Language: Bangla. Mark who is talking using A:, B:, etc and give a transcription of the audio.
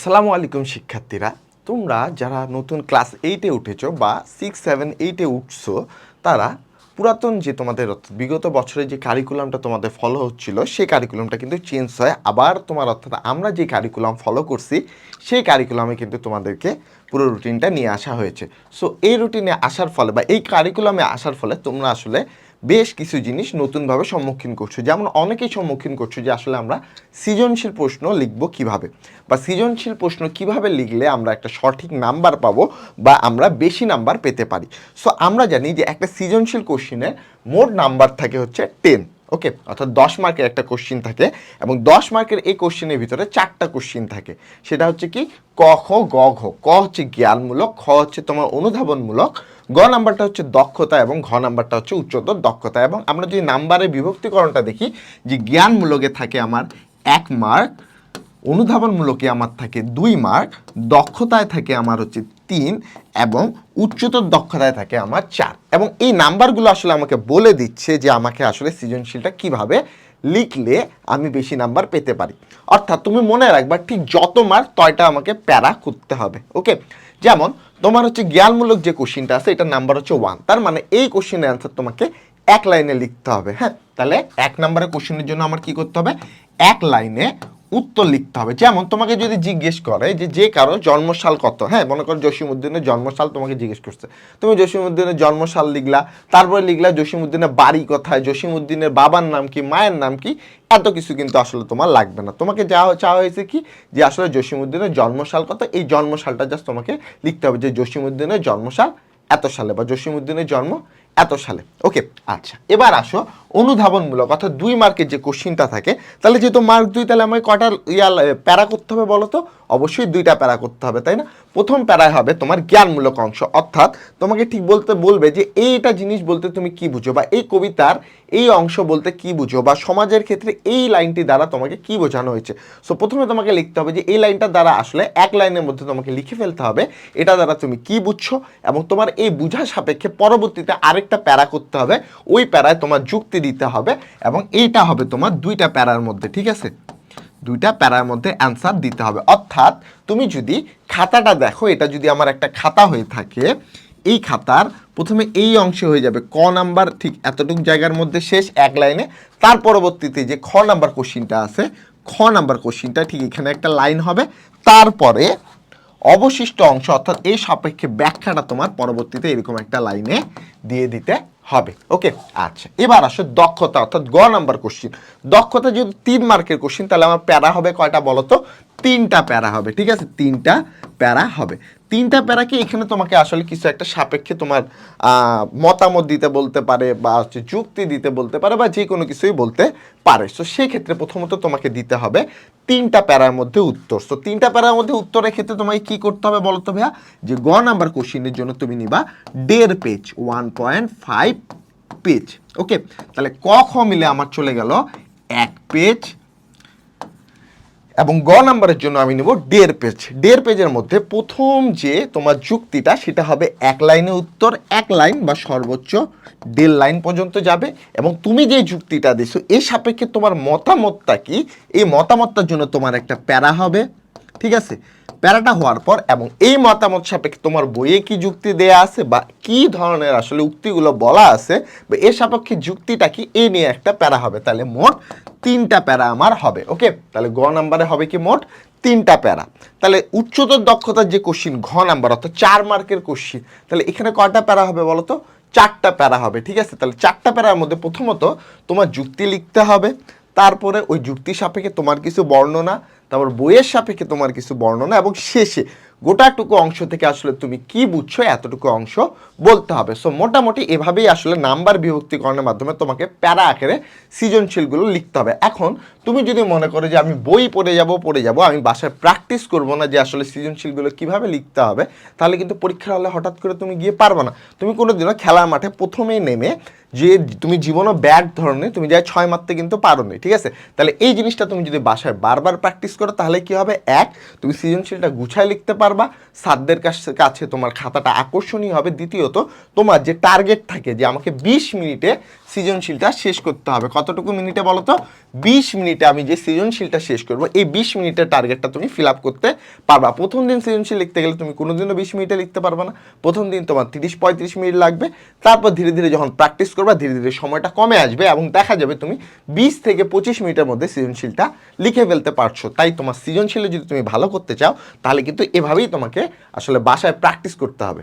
A: আসসালামু আলাইকুম শিক্ষার্থীরা, তোমরা যারা নতুন ক্লাস এইটে উঠেছো বা সিক্স সেভেন এইটে উঠছো, তারা পুরাতন যে তোমাদের বিগত বছরে যে কারিকুলামটা তোমাদের ফলো হচ্ছিল, সেই কারিকুলামটা কিন্তু চেঞ্জ হয়। আবার তোমার অর্থাৎ আমরা যে কারিকুলাম ফলো করছি, সেই কারিকুলামে কিন্তু তোমাদেরকে পুরো রুটিনটা নিয়ে আসা হয়েছে। সো এই রুটিনে আসার ফলে বা এই কারিকুলামে আসার ফলে তোমরা আসলে বেশ কিছু জিনিস নতুনভাবে সম্মুখীন করছ। যেমন অনেকেই সম্মুখীন করছ যে আসলে আমরা সৃজনশীল প্রশ্ন লিখব কীভাবে? বা সৃজনশীল প্রশ্ন কীভাবে লিখলে আমরা একটা সঠিক নাম্বার পাবো বা আমরা বেশি নাম্বার পেতে পারি? সো আমরা জানি যে একটা সৃজনশীল কোশ্চিনের মোট নাম্বার থাকে হচ্ছে টেন ওকে, অর্থাৎ দশ মার্কের একটা কোশ্চিন থাকে এবং দশ মার্কের এই কোশ্চিনের ভিতরে চারটা কোশ্চিন থাকে। সেটা হচ্ছে কি, ক, খ, গ, ঘ। ক হচ্ছে জ্ঞানমূলক, খ হচ্ছে তোমার অনুধাবনমূলক, গ নাম্বারটা হচ্ছে দক্ষতা এবং ঘ নাম্বারটা হচ্ছে উচ্চতর দক্ষতা এবং আমরা যদি নাম্বারের বিভক্তিকরণটা দেখি, যে জ্ঞানমূলকে থাকে আমার এক মার্ক, অনুধাবনমূলকে আমার থাকে দুই মার্ক, দক্ষতায় থাকে আমার হচ্ছে তিন এবং উচ্চতর দক্ষতায় থাকে আমার চার। এবং এই নাম্বারগুলো আসলে আমাকে বলে দিচ্ছে যে আমাকে আসলে সৃজনশীলটা কীভাবে লিখলে আমি বেশি নাম্বার পেতে পারি। অর্থাৎ তুমি মনে রাখবা ঠিক যত মার্ক তয়টা আমাকে প্যারা করতে হবে, ওকে? যেমন তোমার হচ্ছে জ্ঞানমূলক যে কোশ্চিনটা আছে এটার নাম্বার হচ্ছে ওয়ান। তার মানে এই কোশ্চিনের অ্যান্সার তোমাকে এক লাইনে লিখতে হবে হ্যাঁ? তাহলে এক নম্বরের কোশ্চেনের জন্য আমার কি করতে হবে? এক লাইনে উত্তর লিখতে হবে। যেমন, তোমাকে যদি জিজ্ঞেস করে যে যে কারও জন্মসাল কত? হ্যাঁ মনে করো জসিমুদ্দিনের জন্মসাল তোমাকে জিজ্ঞেস করছে। তুমি জসিমুদ্দিনের জন্মসাল লিখলা, তারপরে লিখলা জসিমুদ্দিনের বাড়ি কোথায় জসিমুদ্দিনের বাবার নাম কি, মায়ের নাম কি, এত কিছু কিন্তু আসলে তোমার লাগবে না। তোমাকে যা চাওয়া হয়েছে কি? যে আসলে জসিমুদ্দিনের জন্মসাল কত? এই জন্মসালটা জাস্ট তোমাকে লিখতে হবে যে জসিমুদ্দিনের জন্মসাল এত সালে বা জসিমুদ্দিনের জন্ম এত সালে। ওকে আচ্ছা এবার আসো, অনুধাবনমূলক, অর্থাৎ দুই মার্কের যে কোশ্চিনটা থাকে, তাহলে যেহেতু মার্ক দুই, তাহলে আমাকে কটা ইয়া প্যারা করতে হবে বলো তো? অবশ্যই দুইটা প্যারা করতে হবে, তাই না? প্রথম প্যারায় হবে তোমার জ্ঞানমূলক অংশ, অর্থাৎ তোমাকে ঠিক বলতে, বলবে যে এইটা জিনিস বলতে তুমি কি বুঝো, বা এই কবিতার এই অংশ বলতে কি বুঝো, বা সমাজের ক্ষেত্রে এই লাইনটি দ্বারা তোমাকে কি বোঝানো হয়েছে। সো প্রথমে তোমাকে লিখতে হবে যে এই লাইনটা দ্বারা আসলে এক লাইনের মধ্যে তোমাকে লিখে ফেলতে হবে, এটা দ্বারা তুমি কি বুঝছ, এবং তোমার এই বুঝা সাপেক্ষে পরবর্তীতে আরেকটা প্যারা করতে হবে, ওই প্যারায় তোমার যুক্তি দিতে হবে এবং এইটা হবে তোমার দুইটা প্যারার মধ্যে, ঠিক আছে? দুইটা প্যারার মধ্যে অ্যান্সার দিতে হবে। অর্থাৎ তুমি যদি খাতাটা দেখো, এটা যদি আমার একটা খাতা হয়ে থাকে, এই খাতার প্রথমে এই অংশে হয়ে যাবে, ক নাম্বার ঠিক এতটুকু জায়গার মধ্যে শেষ এক লাইনে, তার পরবর্তীতে যে খ নাম্বার কোশ্চিনটা আছে, খ নাম্বার কোশ্চিনটা ঠিক এখানে একটা লাইন হবে, তারপরে অবশিষ্ট অংশ, অর্থাৎ এই সাপেক্ষে ব্যাখ্যাটা তোমার পরবর্তীতে এরকম একটা লাইনে দিয়ে দিতে হবে। ওকে? আচ্ছা এবার আসো দক্ষতা, অর্থাৎ গ নাম্বার কোশ্চিন দক্ষতা যদি তিন মার্কের কোশ্চিন তাহলে আমার প্যারা হবে কয়টা বলো তো তিনটা প্যারা হবে, ঠিক আছে? তিনটা প্যারা হবে। তিনটা প্যারাকে এখানে তোমাকে আসলে কিছু একটা সাপেক্ষে তোমার মতামত দিতে বলতে পারে বা হচ্ছে যুক্তি দিতে বলতে পারে বা যে কোনো কিছুই বলতে পারে। সো সেই ক্ষেত্রে প্রথমত তোমাকে দিতে হবে তিনটা প্যারার মধ্যে উত্তর। সো তিনটা প্যারার মধ্যে উত্তরের ক্ষেত্রে তোমাকে কি করতে হবে বলো তো ভাইয়া? যে গ নাম্বার কোশ্চিনের জন্য তুমি নিবা দেড় page, one point five page. Okay তাহলে ক, খ মিলে আমার চলে গেল এক পেজ এবং গ নাম্বারের জন্য আমি নেব ডের পেজ ডের পেজের মধ্যে প্রথম যে তোমার যুক্তিটা, সেটা হবে এক লাইনে উত্তর, এক লাইন বা সর্বোচ্চ দেড় লাইন পর্যন্ত যাবে এবং তুমি যে যুক্তিটা দিছো এই সাপেক্ষে তোমার মতামতটা কি? এই মতামতটার জন্য তোমার একটা প্যারা হবে। ঠিক আছে? প্যারাটা হওয়ার পর এবং এই মতামত সাপেক্ষে তোমার বইয়ে কি যুক্তি দেয়া আছে বা কি ধরনের আসলে উক্তিগুলো বলা আছে বা এর সাপেক্ষে যুক্তিটা কি এ নিয়ে একটা প্যারা হবে? তাহলে মোট তিনটা প্যারা আমার হবে, ওকে? তাহলে গ নাম্বারে হবে কি মোট তিনটা প্যারা। তাহলে উচ্চতর দক্ষতার যে কোশ্চিন ঘ নাম্বার, অর্থাৎ চার মার্কের কোশ্চিন তাহলে এখানে কয়টা প্যারা হবে বলো তো চারটা প্যারা হবে, ঠিক আছে? তাহলে চারটা প্যারার মধ্যে প্রথমত তোমার যুক্তি লিখতে হবে, তারপরে ওই যুক্তি সাপেক্ষে তোমার কিছু বর্ণনা তারপর বইয়ের সাপেক্ষে তোমার কিছু বর্ণনা এবং শেষে গোটাটুকু অংশ থেকে আসলে তুমি কি বুঝছ, এতটুকু অংশ বলতে হবে। সো মোটামুটি এভাবেই আসলে নাম্বার বিভক্তিকরণের মাধ্যমে তোমাকে প্যারা আকারে সৃজনশীলগুলো লিখতে হবে। এখন তুমি যদি মনে করো যে আমি বই পড়ে যাব পড়ে যাব, আমি বাসায় প্র্যাকটিস করব না যে আসলে সৃজনশীলগুলো কীভাবে লিখতে হবে, তাহলে কিন্তু পরীক্ষার হলে হঠাৎ করে তুমি গিয়ে পারবে না। তুমি কোনো দিনও খেলার মাঠে প্রথমেই নেমে যে তুমি জীবনও ব্যাড ধরনের তুমি যা ছয় মারতে কিন্তু পারো নি ঠিক আছে? তাহলে এই জিনিসটা তুমি যদি বাসায় বারবার প্র্যাকটিস করো, তাহলে কি হবে? এক, তুমি সৃজনশীলটা গুছায় লিখতে পারবা সাদদের কাছে কাছে তোমার খাতাটা আকর্ষণীয় হবে। দ্বিতীয়ত, তোমার যে টার্গেট থাকে, যে আমাকে বিশ মিনিটে সৃজনশীলটা শেষ করতে হবে। কতটুকু মিনিটে বলো তো? বিশ মিনিটে আমি যে সৃজনশীলটা শেষ করব, এই বিশ মিনিটের টার্গেটটা তুমি ফিল আপ করতে পারবা। প্রথম দিন সৃজনশীল লিখতে গেলে তুমি কোনোদিনও বিশ মিনিটে লিখতে পারবে না। প্রথম দিন তোমার তিরিশ, পঁয়ত্রিশ মিনিট লাগবে। তারপর ধীরে ধীরে যখন প্র্যাকটিস করবা, ধীরে ধীরে সময়টা কমে আসবে এবং দেখা যাবে তুমি বিশ থেকে পঁচিশ মিনিটের মধ্যে সৃজনশীলটা লিখে ফেলতে পারছ। তাই তোমার সৃজনশীলে যদি তুমি ভালো করতে চাও, তাহলে কিন্তু এভাবেই তোমাকে আসলে বাসায় প্র্যাকটিস করতে হবে।